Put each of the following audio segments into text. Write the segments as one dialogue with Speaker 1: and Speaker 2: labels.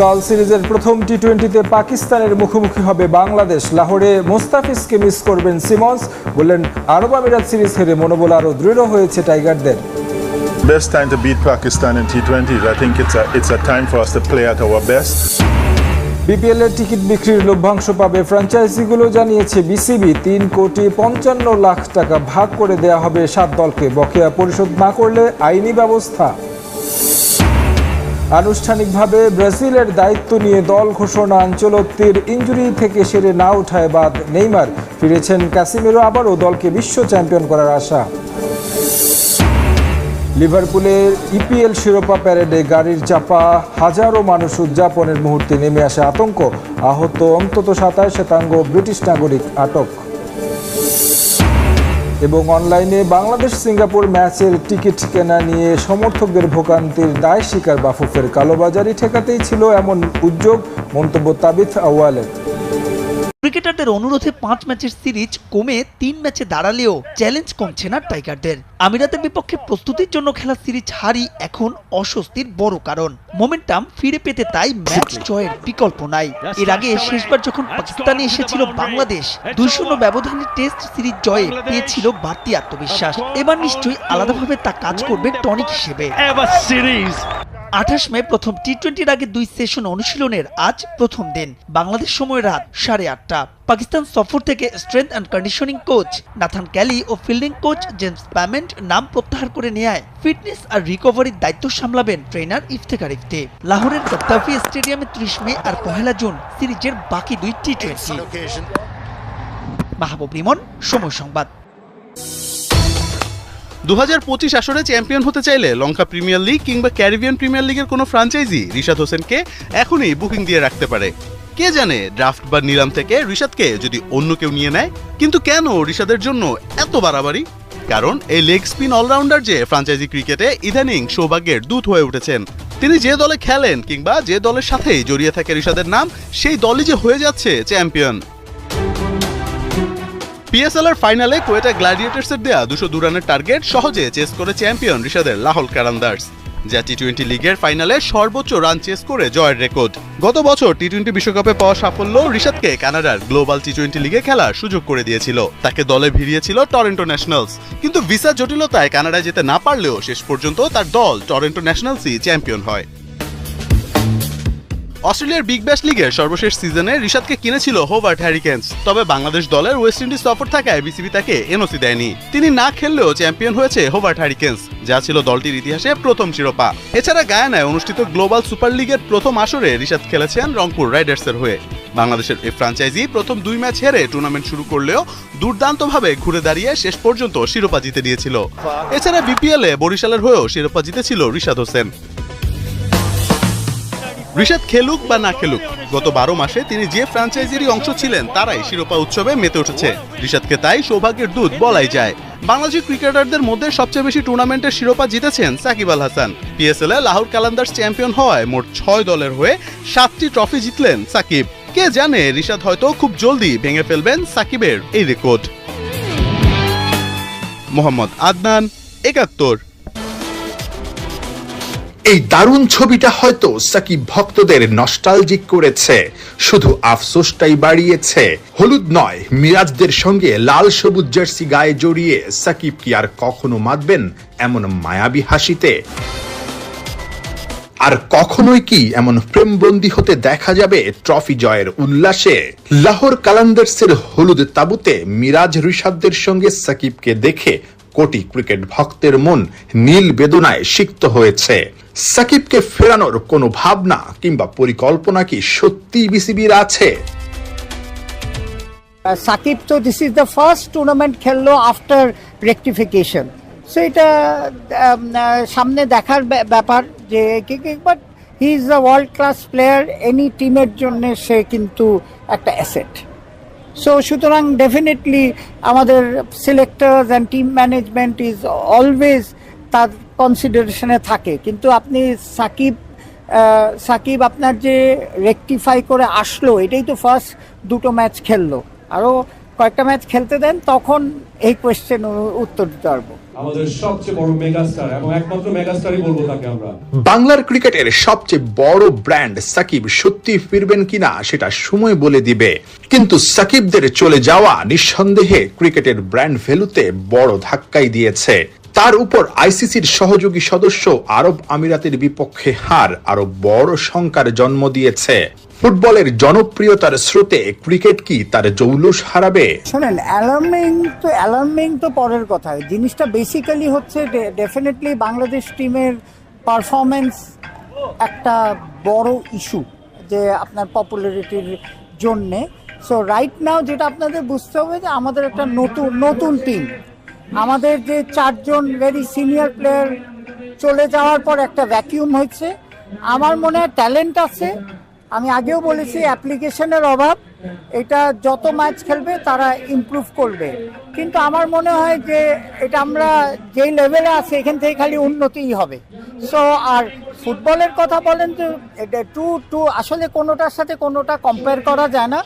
Speaker 1: কাল সিরিজের প্রথম টি টোয়েন্টিতে পাকিস্তানের মুখোমুখি হবে বাংলাদেশ। লাহোরে মোস্তাফিজকে মিস করবেন সিমন্স। বললেন আরব আমিরাত সিরিজ হেরে মনোবল আরও দৃঢ় হয়েছে টাইগারদের।
Speaker 2: Best time to beat Pakistan in T20s. I think it's a it's a time for us to play at our best.
Speaker 1: BPL এর টিকিট বিক্রির লভ্যাংশ পাবে ফ্র্যাঞ্চাইজিগুলো জানিয়েছে বিসিবি তিন কোটি পঞ্চান্ন লাখ টাকা ভাগ করে দেয়া হবে সাত দলকে। বকেয়া পরিশোধ না করলে আইনি ব্যবস্থা। আনুষ্ঠানিকভাবে ব্রাজিলের দায়িত্ব নিয়ে দল ঘোষণা আঞ্চলত্বের ইঞ্জুরি থেকে সেরে না ওঠায় বাদ নেইমার। ফিরেছেন ক্যাসিমেরো আবারও দলকে বিশ্ব চ্যাম্পিয়ন করার আশা। লিভারপুলের ইপিএল শিরোপা প্যারেডে গাড়ির চাপা, হাজারো মানুষ উদযাপনের মুহূর্তে নেমে আসে আতঙ্ক। আহত অন্তত সাতাশ শতাঙ্গ ব্রিটিশ নাগরিক আটক। এবং অনলাইনে বাংলাদেশ সিঙ্গাপুর ম্যাচের টিকিট কেনা নিয়ে সমর্থকদের ভোগান্তির দায় স্বীকার বাফুফের কালোবাজারি ঠেকাতেই ছিল এমন উদ্যোগ, মন্তব্য তাবিথ আওয়ালের
Speaker 3: ক্রিকেটারদের অনুরোধে পাঁচ ম্যাচের সিরিজ কমে তিন ম্যাচে দাঁড়ালেও চ্যালেঞ্জ কমছে না টাইগারদের। আমিরাতের বিপক্ষে প্রস্তুতির জন্য খেলা সিরিজ হারি এখন অস্বস্তির বড় কারণ। মোমেন্টাম ফিরে পেতে তাই ম্যাচ জয়ের বিকল্প নাই। এর আগে শেষবার যখন পাকিস্তানে এসেছিল বাংলাদেশ দুই শূন্য ব্যবধানে টেস্ট সিরিজ জয়ে পেয়েছিল বাড়তি আত্মবিশ্বাস। এবার নিশ্চয়ই আলাদাভাবে তা কাজ করবে টনিক হিসেবে. আঠাশ মে প্রথম টি টোয়েন্টির আগে দুই সেশন অনুশীলনের আজ প্রথম দিন। বাংলাদেশ সময় রাত সাড়ে আটটা। পাকিস্তান সফর থেকে strength and conditioning coach Nathan Kelly O fielding coach James Pamment নাম প্রত্যাহার করে নেয় ফিটনেস আর রিকভারির দায়িত্ব সামলাবেন ট্রেনার ইফতেখার ইফতে। লাহোরের গদ্দাফি স্টেডিয়ামে ত্রিশ মে আর পহেলা জুন সিরিজের বাকি দুই টি টোয়েন্টি মাহবুব রিমন সময় সংবাদ।
Speaker 4: দু হাজার পঁচিশ আসরে চ্যাম্পিয়ন হতে চাইলে লঙ্কা প্রিমিয়ার লিগ কিংবা ক্যারিবিয়ান প্রিমিয়ার লিগের কোনো ফ্রাঞ্চাইজি রিশাদ হোসেনকে এখনই বুকিং দিয়ে রাখতে পারে। কে জানে ড্রাফট বা নিলাম থেকে রিশাদকে যদি অন্য কেউ নিয়ে নেয়, কিন্তু কেন রিশাদের জন্য এত বাড়াবাড়ি? কারণ এই লেগ স্পিন অলরাউন্ডার যে ফ্রাঞ্চাইজি ক্রিকেটে ইদানিং সৌভাগ্যের দূত হয়ে উঠেছেন। তিনি যে দলে খেলেন কিংবা যে দলের সাথেই জড়িয়ে থাকে রিশাদের নাম, সেই দলই যে হয়ে যাচ্ছে চ্যাম্পিয়ন। পিএসএল এর ফাইনালে কোয়েটা গ্ল্যাডিয়েটার্সের দেয়া দুশো দু রানের টার্গেট সহজে চেস করে চ্যাম্পিয়ন রিশাদের লাহোল কারান্দার্স। যা টি টোয়েন্টি লিগের ফাইনালে সর্বোচ্চ রান চেস করে জয়ের রেকর্ড গত বছর টি টোয়েন্টি বিশ্বকাপে পাওয়া সাফল্য রিশাদকে কানাডার গ্লোবাল টি টোয়েন্টি লিগে খেলার সুযোগ করে দিয়েছিল। তাকে দলে ভিড়িয়েছিল টরেন্টো ন্যাশনালস কিন্তু ভিসা জটিলতায় কানাডায় যেতে না পারলেও শেষ পর্যন্ত তার দল টরেন্টো ন্যাশনালসই চ্যাম্পিয়ন হয়। অস্ট্রেলিয়ার বিগ ব্যাশ লিগের সর্বশেষ সিজনে রিশাদকে কিনেছিল হোভার্ট হ্যারিকেন্স। তবে বাংলাদেশ দলের ওয়েস্ট ইন্ডিজ সফর থাকায় বিসিবি তাকে এনওসি দেয়নি। তিনি না খেললেও চ্যাম্পিয়ন হয়েছে হোভার্ট হ্যারিকেন্স, যা ছিল দলটির ইতিহাসে প্রথম শিরোপা। এছাড়া গায়ানায় অনুষ্ঠিত গ্লোবাল সুপার লিগের প্রথম আসরে রিশাদ খেলেছেন রংপুর রাইডার্সের হয়ে। বাংলাদেশের এই ফ্রাঞ্চাইজি প্রথম দুই ম্যাচ হেরে টুর্নামেন্ট শুরু করলেও দুর্দান্তভাবে ঘুরে দাঁড়িয়ে শেষ পর্যন্ত শিরোপা জিতে দিয়েছিল এছাড়া বিপিএলে বরিশালের হয়েও শিরোপা জিতেছিল রিশাদ হোসেন। ঋষাদ খেলুক বা না খেলুক, গত বারো মাসে তিনি যে ফ্র্যাঞ্চাইজিরই অংশ ছিলেন, তারাই শিরোপা উৎসবে মেতে উঠেছে। ঋষাদকে তাই সৌভাগ্যের দূত বলাই যায়। বাংলাদেশি ক্রিকেটারদের মধ্যে সবচেয়ে বেশি টুর্নামেন্টের শিরোপা জিতেছেন সাকিব আল হাসান। পিএসএল এ লাহোর কালান্দার্স চ্যাম্পিয়ন হওয়ায় মোট ছয় দলের হয়ে সাতটি ট্রফি জিতলেন সাকিব। কে জানে ঋষাদ হয়তো খুব জলদি ভেঙে ফেলবেন সাকিবের এই রেকর্ড মোহাম্মদ আদনান, একাত্তর।
Speaker 5: এই দারুণ ছবিটা হয়তো সাকিব ভক্তদের নস্টালজিক করেছে। শুধু আফসোসটাই বাড়িয়েছে। হলুদ নয়, মিরাজদের সঙ্গে লাল সবুজ জার্সি গায়ে জড়িয়ে সাকিব কি আর কখনো মাতবেন এমন মায়াবী হাসিতে? আর কখনোই কি এমন প্রেমবন্দি হতে দেখা যাবে ট্রফি জয়ের উল্লাসে? লাহোর কালান্দার্সের হলুদ তাবুতে মিরাজ ঋষাদদের সঙ্গে সাকিবকে দেখে কোটি ক্রিকেট ভক্তের মন নীল বেদনায় সিক্ত হয়েছে। সাকিবকে ফেরানোর কোনো ভাবনা কিংবা পরিকল্পনা কি সত্যি বিসিবির আছে?
Speaker 6: সাকিব তো this is the first tournament খেললো আফটার রেকটিফিকেশন সো এটা সামনে দেখার ব্যাপার যে but he is the world class player any টিমের জন্য সে কিন্তু একটা অ্যাসেট সো সুতরাং ডেফিনেটলি আমাদের selectors and team management is always তার কনসিডারেশনে থাকে। কিন্তু আপনি সাকিব সাকিব আপনার যে রেকটিফাই করে আসলো, এটাই তো ফার্স্ট দুটো ম্যাচ খেললো। আরও কয়েকটা ম্যাচ খেলতে দেন তখন এই কোয়েশ্চেন উত্তর দিতে পারব।
Speaker 7: আমাদের সবচেয়ে বড় মেগাস্টার এবং একমাত্র মেগাস্টারই বলব তাকে আমরা।
Speaker 5: বাংলার ক্রিকেটের সবচেয়ে বড় ব্র্যান্ড সাকিব সত্যি ফিরবেন কিনা সেটা সময় বলে দিবে। কিন্তু সাকিবদের চলে যাওয়া নিঃসন্দেহে ক্রিকেটের ব্র্যান্ড ভ্যালুতে বড় ধাক্কাই দিয়েছে। তার উপর আইসিসির সহযোগী সদস্য আরব আমিরাতের বিপক্ষে হার আরও বড় শঙ্কার জন্ম দিয়েছে। ফুটবলের জনপ্রিয়তার স্রোতে ক্রিকেট কি তার জৌলুস হারাবে?
Speaker 6: শোনেন অ্যালার্মিং তো অ্যালার্মিং তো পরের কথা জিনিসটা বেসিক্যালি হচ্ছে ডেফিনেটলি বাংলাদেশ টিমের পারফরমেন্স একটা বড় ইস্যু যে আপনার পপুলারিটির জন্যে। সো রাইট নাও যেটা আপনাদের বুঝতে হবে যে আমাদের একটা নতুন নতুন টিম আমাদের যে চারজন ভেরি সিনিয়র প্লেয়ার চলে যাওয়ার পর একটা ভ্যাকিউম হয়েছে। আমার মনে হয় ট্যালেন্ট আছে আমি আগেও বলেছি অ্যাপ্লিকেশনের অভাব, এটা যত ম্যাচ খেলবে তারা ইমপ্রুভ করবে। কিন্তু আমার মনে হয় যে এটা আমরা যেই লেভেলে আছি, এখান থেকে খালি উন্নতিই হবে। সো আর ফুটবলের কথা বলেন যে এটা টু টু আসলে কোনোটার সাথে কোনোটা কম্পেয়ার করা যায় না।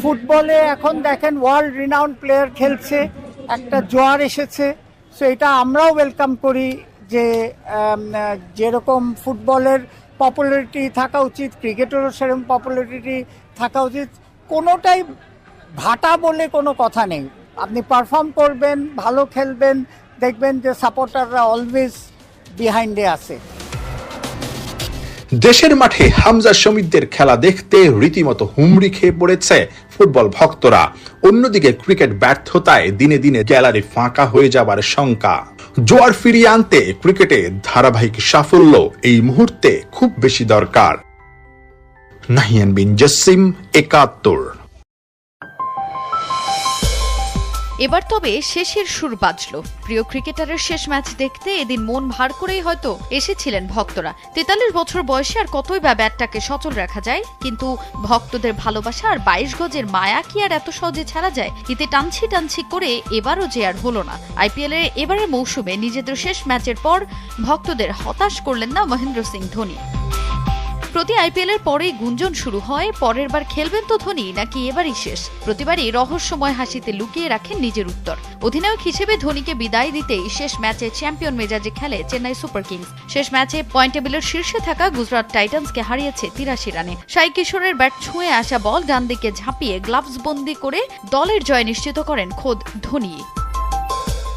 Speaker 6: ফুটবলে এখন দেখেন ওয়ার্ল্ড রিনাউন্ড প্লেয়ার খেলছে, একটা জোয়ার এসেছে। সো এটা আমরাও ওয়েলকাম করি যে যেরকম ফুটবলের পপুলারিটি থাকা উচিত, ক্রিকেটেরও সেরকম পপুলারিটি থাকা উচিত। কোনোটাই ভাটা বলে কোনো কথা নেই। আপনি পারফর্ম করবেন, ভালো খেলবেন, দেখবেন যে সাপোর্টাররা অলওয়েজ বিহাইন্ডে আছে।
Speaker 5: দেশের মাঠে হামজা সমিতদের খেলা দেখতে রীতিমতো হুমড়ি খেয়ে পড়েছে ফুটবল ভক্তরা। অন্যদিকে ক্রিকেট ব্যর্থতায় দিনে দিনে গ্যালারি ফাঁকা হয়ে যাবার শঙ্কা। জোয়ার ফিরিয়ে আনতে ক্রিকেটে ধারাবাহিক সাফল্য এই মুহূর্তে খুব বেশি দরকার। নাহিয়ান বিন জসিম একাত্তর।
Speaker 8: এবার তবে শেষের সুর বাজলো। প্রিয় ক্রিকেটারের শেষ ম্যাচ দেখতে এদিন মন ভার করেই হয়তো এসেছিলেন ভক্তরা। তেতাল্লিশ বছর বয়সে আর কতই বা ব্যাটটাকে সচল রাখা যায়, কিন্তু ভক্তদের ভালোবাসা আর বাইশ গজের মায়া কি আর এত সহজে ছাড়া যায়? এতে টানছি টানছি করে এবারও যে আর হলো না। আইপিএল এর এবারের মৌসুমে নিজেদের শেষ ম্যাচের পর ভক্তদের হতাশ করলেন না মহেন্দ্র সিং ধোনি। প্রতি আইপিএল এর পরেই গুঞ্জন শুরু হয়, পরের বার খেলবেন তো ধোনি, নাকি এবারই শেষ? প্রতিবারই রহস্যময় হাসিতে লুকিয়ে রাখেন নিজের উত্তর। অধিনায়ক হিসেবে ধোনিকে বিদায় দিতেই শেষ ম্যাচে চ্যাম্পিয়ন মেজাজে খেলে চেন্নাই সুপার কিংস। শেষ ম্যাচে পয়েন্ট টেবিলের শীর্ষে থাকা গুজরাট টাইটান্সকে হারিয়েছে তিরাশি রানে। সাই কিশোরের ব্যাট ছুঁয়ে আসা বল ডান দিকে ঝাঁপিয়ে গ্লাভস বন্দি করে দলের জয় নিশ্চিত করেন খোদ ধোনি।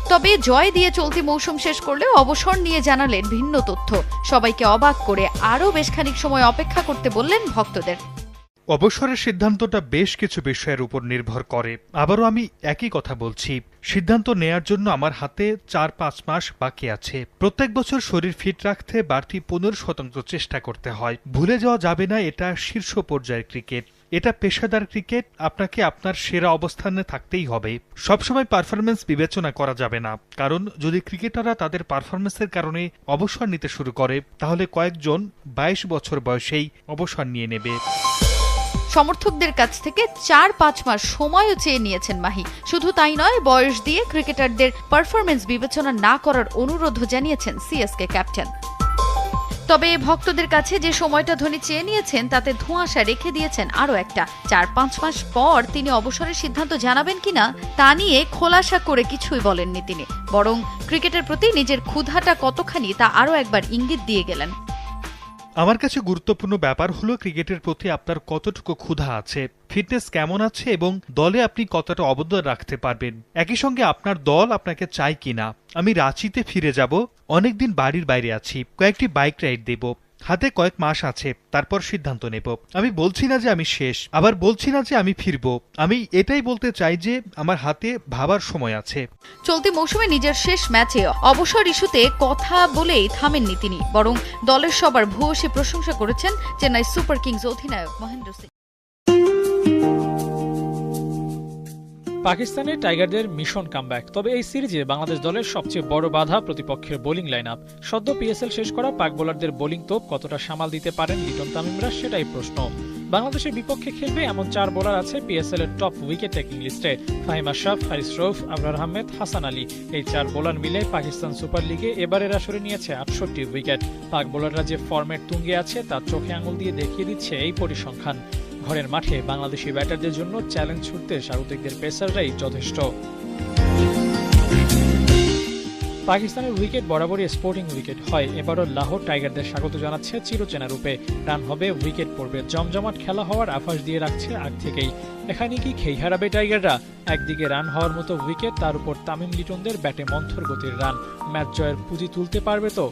Speaker 8: তবে জয় দিয়ে চলতি মৌসুম শেষ করলেও অবসর নিয়ে জানালেন ভিন্ন তথ্য। সবাইকে অবাক করে আরও বেশ খানিক সময় অপেক্ষা করতে বললেন ভক্তদের।
Speaker 9: অবসরের সিদ্ধান্তটা বেশ কিছু বিষয়ের উপর নির্ভর করে। আবারও আমি একই কথা বলছি। সিদ্ধান্ত নেয়ার জন্য আমার হাতে চার পাঁচ মাস বাকি আছে। প্রত্যেক বছর শরীর ফিট রাখতে বাড়তি পনেরো শতাংশ চেষ্টা করতে হয়। ভুলে যাওয়া যাবে না, এটা শীর্ষ পর্যায়ের ক্রিকেট। এটা পেশাদার ক্রিকেট, আপনাকে আপনার সেরা অবস্থানে থাকতেই হবে। সবসময় পারফরমেন্স বিবেচনা করা যাবে না। কারণ, যদি ক্রিকেটাররা তাদের পারফরমেন্সের কারণে অবসর নিতে শুরু করে, তাহলে কয়েকজন বাইশ বছর বয়সেই অবসর নিয়ে নেবে।
Speaker 8: সমর্থকদের কাছ থেকে চার পাঁচ মাস সময়ও চেয়ে নিয়েছেন মাহি। শুধু তাই নয়, বয়স দিয়ে ক্রিকেটারদের পারফরমেন্স বিবেচনা না করার অনুরোধও জানিয়েছেন সিএসকে ক্যাপ্টেন তবে ভক্তদের কাছে যে সময়টা ধোনি চেয়ে নিয়েছেন, তাতে ধোঁয়াশা রেখে দিয়েছেন আরও একটা। চার পাঁচ মাস পর তিনি অবসরের সিদ্ধান্ত জানাবেন কিনা, তা নিয়ে খোলাসা করে কিছুই বলেননি তিনি। বরং ক্রিকেটের প্রতি নিজের ক্ষুধাটা কতখানি, তা আরও একবার ইঙ্গিত দিয়ে গেলেন।
Speaker 9: আমার কাছে গুরুত্বপূর্ণ ব্যাপার হলো, ক্রিকেটের প্রতি আপনার কতটুকু ক্ষুধা আছে। ফিটনেস কেমন আছে এবং দলে আপনি কতটা অবদান রাখতে পারবেন? একই সঙ্গে আপনার দল আপনাকে চায় কিনা? আমি রাঁচিতে ফিরে যাব, অনেকদিন বাড়ির বাইরে আছি, কয়েকটি বাইক রাইড দেব, হাতে কয়েক মাস আছে, তারপর সিদ্ধান্ত নেব। আমি বলছি না যে আমি শেষ, আবার বলছি না যে আমি ফিরব। আমি এটাই বলতে চাই যে আমার হাতে ভাবার সময় আছে।
Speaker 8: চলতি মৌসুমে নিজের শেষ ম্যাচে অবসর ইস্যুতে কথা বলেই থামেননি তিনি, বরং দলের সবার ভূয়সী প্রশংসা করেছেন চেন্নাই সুপার কিংস অধিনায়ক মহেন্দ্র সিং।
Speaker 10: পাকিস্তানের টাইগারদের মিশন কামব্যাক। তবে এই সিরিজে বাংলাদেশ দলের সবচেয়ে বড় বাধা প্রতিপক্ষের বোলিং লাইন আপ সদ্য পিএসএল শেষ করা পাক বোলারদের বোলিং তোপ কতটা সামাল দিতে পারেন লিটন তামিমরা সেটাই প্রশ্ন। বাংলাদেশের বিপক্ষে খেলবে এমন চার বোলার আছে পিএসএল এর টপ উইকেট টেকিং লিস্টে। ফাহিম আশরাফ হারিস রৌফ, আবরার আহমেদ, হাসান আলী। এই চার বোলার মিলে পাকিস্তান সুপার লিগে এবারের আসরে নিয়েছে আটষট্টি উইকেট। পাক বোলাররা যে ফর্মেট তুঙ্গে আছে তা চোখে আঙুল দিয়ে দেখিয়ে দিচ্ছে এই পরিসংখ্যান। ঘরের মাঠে বাংলাদেশি ব্যাটারদের জন্য চ্যালেঞ্জ ছুটতে স্বাগতিকদের পেসাররাই যথেষ্ট। পাকিস্তানের উইকেট বরাবরই স্পোর্টিং উইকেট হয়। এবারও লাহোর টাইগারদের স্বাগত জানাচ্ছে চিরচেনা রূপে। রান হবে উইকেট পড়বে জমজমাট খেলা হওয়ার আভাস দিয়ে রাখছে আগ থেকেই। এখানে কি খেই হারাবে টাইগাররা? একদিকে রান হওয়ার মতো উইকেট, তার উপর তামিম লিটনদের ব্যাটে মন্থর গতির রান। ম্যাচ জয়ের পুঁজি তুলতে পারবে তো?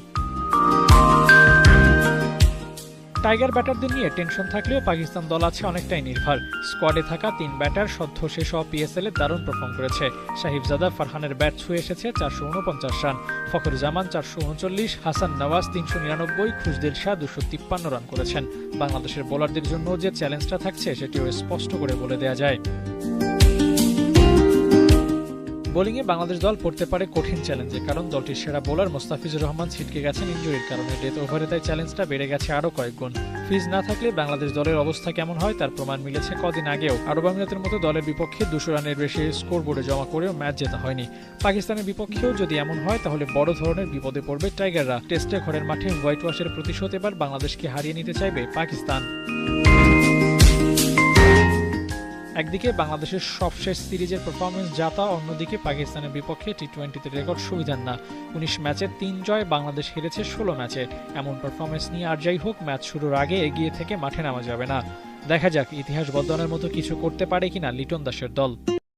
Speaker 10: টাইগার ব্যাটারদের নিয়ে টেনশন থাকলেও পাকিস্তান দল আছে অনেকটাই নির্ভর। স্কোয়াডে থাকা তিন ব্যাটার সদ্য শেষ হওয়া পিএসএল দারুণ পারফর্ম করেছে। সাহিবজাদা ফারহানের ব্যাট ছুঁয়ে এসেছে চারশো উনপঞ্চাশ রান। ফখরুজ্জামান চারশো উনচল্লিশ, হাসান নওয়াজ তিনশো নিরানব্বই খুশদিল শাহ দুশো তিপ্পান্ন রান করেছেন। বাংলাদেশের বোলারদের জন্য যে চ্যালেঞ্জটা থাকছে, সেটিও স্পষ্ট করে বলে দেওয়া যায়। বোলিংয়ে বাংলাদেশ দল পড়তে পারে কঠিন চ্যালেঞ্জে, কারণ দলটির সেরা বোলার মোস্তাফিজুর রহমান ছিটকে গেছেন ইঞ্জুরির কারণে। ডেথ ওভারে তাই চ্যালেঞ্জটা বেড়ে গেছে আরও কয়েক গুণ। ফিজ না থাকলে বাংলাদেশ দলের অবস্থা কেমন হয় তার প্রমাণ মিলেছে কদিন আগেও। আরব আমিরাতের মতো দলের বিপক্ষে দুশো রানের বেশি স্কোর বোর্ডে জমা করেও ম্যাচ জেতা হয়নি। পাকিস্তানের বিপক্ষেও যদি এমন হয়, তাহলে বড় ধরনের বিপদে পড়বে টাইগাররা। টেস্টে ঘরের মাঠে হোয়াইট ওয়াশের প্রতিশোধ এবার বাংলাদেশকে হারিয়ে নিতে চাইবে পাকিস্তান। একদিকে বাংলাদেশের সবশেষ সিরিজের পারফরমেন্স যাতা অন্যদিকে পাকিস্তানের বিপক্ষে টি টোয়েন্টিতে রেকর্ড সুবিধার না। উনিশ ম্যাচে তিন জয় বাংলাদেশ হেরেছে ষোলো ম্যাচে। এমন পারফরমেন্স নিয়ে আর যাই হোক, ম্যাচ শুরুর আগে এগিয়ে থেকে মাঠে নামা যাবে না। দেখা যাক, ইতিহাস বদলানোর মতো কিছু করতে পারে কিনা লিটন দাসের দল।